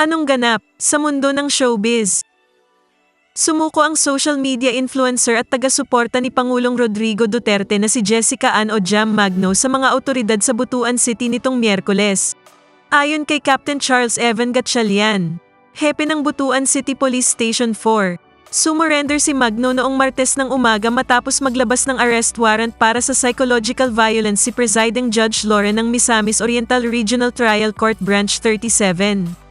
Anong ganap sa mundo ng showbiz? Sumuko ang social media influencer at taga-suporta ni Pangulong Rodrigo Duterte na si Jessica Ann o Jam Magno sa mga otoridad sa Butuan City nitong Miyerkules. Ayon kay Captain Charles Evan Gatchalian, hepe ng Butuan City Police Station 4, sumurrender si Magno noong Martes ng umaga matapos maglabas ng arrest warrant para sa psychological violence si Presiding Judge Lauren ng Misamis Oriental Regional Trial Court Branch 37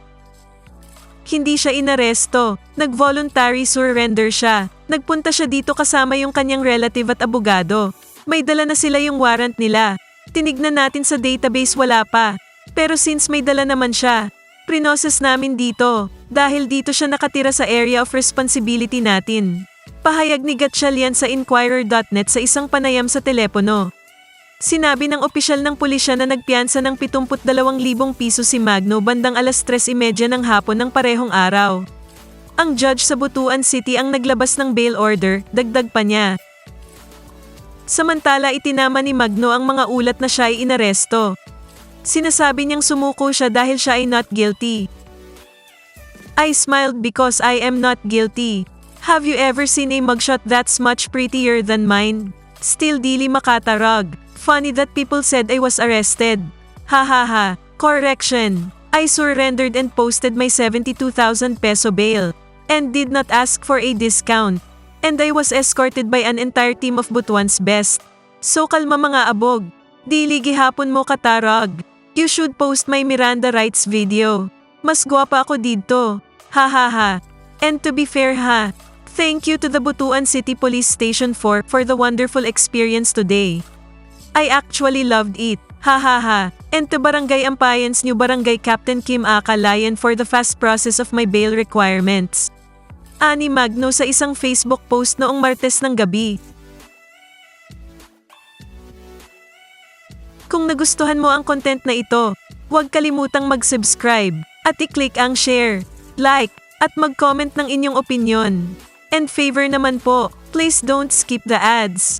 hindi siya inaresto. Nag-voluntary surrender siya. Nagpunta siya dito kasama yung kanyang relative at abogado. May dala na sila yung warrant nila. Tinignan natin sa database wala pa. Pero since may dala naman siya, prinoses namin dito. Dahil dito siya nakatira sa area of responsibility natin. Pahayag ni Gatchalian sa Inquirer.net sa isang panayam sa telepono. Sinabi ng opisyal ng pulisya na nagpiyansa ng 72,000 piso si Magno bandang alas 3.30 ng hapon ng parehong araw. Ang judge sa Butuan City ang naglabas ng bail order, dagdag pa niya. Samantala itinama ni Magno ang mga ulat na siya ay inaresto. Sinasabi niyang sumuko siya dahil siya ay not guilty. I smiled because I am not guilty. Have you ever seen a mugshot that's much prettier than mine? Still dili makatarag. Funny that people said I was arrested. Ha ha. Correction. I surrendered and posted my 72,000 peso bail. And did not ask for a discount. And I was escorted by an entire team of Butuan's best. So kalma mga abog. Dili gihapon mo katarag. You should post my Miranda rights video. Mas gwapa ako dito. Ha ha. And to be fair ha, thank you to the Butuan City Police Station 4 for the wonderful experience today. I actually loved it. Ha ha ha. And to Barangay Ampayans New Barangay Captain Kim Akalayan for the fast process of my bail requirements. Ani Magno sa isang Facebook post noong Martes ng gabi. Kung nagustuhan mo ang content na ito, huwag kalimutang mag-subscribe at i-click ang share, like, at mag-comment ng inyong opinion. And favor naman po, please don't skip the ads.